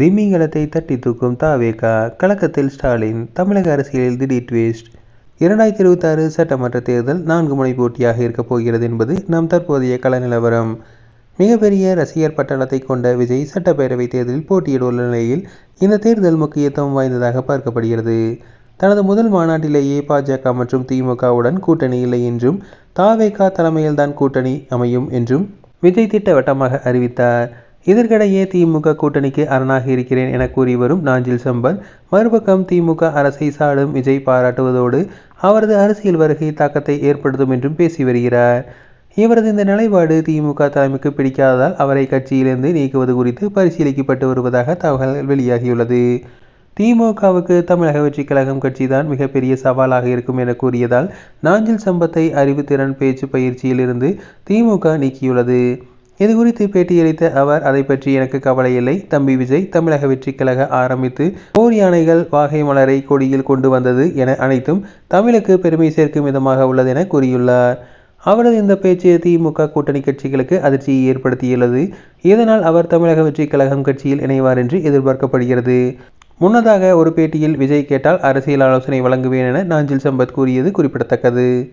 திமிங்கலத்தை தட்டி தூக்கும் தாவேகா கலக்கத்தில் ஸ்டாலின் தமிழக அரசியலில் திடீர் ட்விஸ்ட் இரண்டாயிரத்தி இருபத்தாறு சட்டமன்ற தேர்தல் நான்கு முனை போட்டியாக இருக்கப் போகிறது என்பது நம் தற்போதைய கள நிலவரம். மிகப்பெரிய ரசிகர் பட்டாளத்தை கொண்ட விஜய் சட்டப்பேரவை தேர்தலில் போட்டியிட நிலையில் இந்த தேர்தல் முக்கியத்துவம் வாய்ந்ததாக பார்க்கப்படுகிறது. தனது முதல் மாநாட்டிலேயே பாஜக மற்றும் திமுகவுடன் கூட்டணி இல்லை என்றும் தாவேகா தலைமையில்தான் கூட்டணி அமையும் என்றும் விஜய் திட்டவட்டமாக அறிவித்தார். இதற்கிடையே திமுக கூட்டணிக்கு அரணாக இருக்கிறேன் என கூறி வரும் நாஞ்சில் சம்பத் மறுபக்கம் திமுக அரசை சாடும் விஜய் பாராட்டுவதோடு அவரது அரசியல் வருகை தாக்கத்தை ஏற்படுத்தும் என்றும் பேசி வருகிறார். இவரது இந்த நிலைப்பாடு திமுக தலைமைக்கு பிடிக்காததால் அவரை கட்சியிலிருந்து நீக்குவது குறித்து பரிசீலிக்கப்பட்டு வருவதாக தகவல் வெளியாகியுள்ளது. திமுகவுக்கு தமிழக வெற்றிக் கழகம் கட்சிதான் மிகப்பெரிய சவாலாக இருக்கும் என கூறியதால் நாஞ்சில் சம்பத்தை அறிவுத்திறன் பேச்சு பயிற்சியில் இருந்து திமுக நீக்கியுள்ளது. இது குறித்து பேட்டியளித்த அவர் அதை பற்றி எனக்கு கவலை இல்லை. தம்பி விஜய் தமிழக வெற்றிக் கழக ஆரம்பித்து போர் யானைகள் வாகை மலரை கொடியில் கொண்டு வந்தது என அனைத்தும் தமிழுக்கு பெருமை சேர்க்கும் விதமாக உள்ளது என கூறியுள்ளார். அவரது இந்த பேச்சு திமுக கூட்டணி கட்சிகளுக்கு அதிர்ச்சியை ஏற்படுத்தியுள்ளது. இதனால் அவர் தமிழக வெற்றிக் கழகம் கட்சியில் இணைவார் என்று எதிர்பார்க்கப்படுகிறது. முன்னதாக ஒரு பேட்டியில் விஜய் கேட்டால் அரசியல் ஆலோசனை வழங்குவேன் என நாஞ்சில் சம்பத் கூறியது குறிப்பிடத்தக்கது.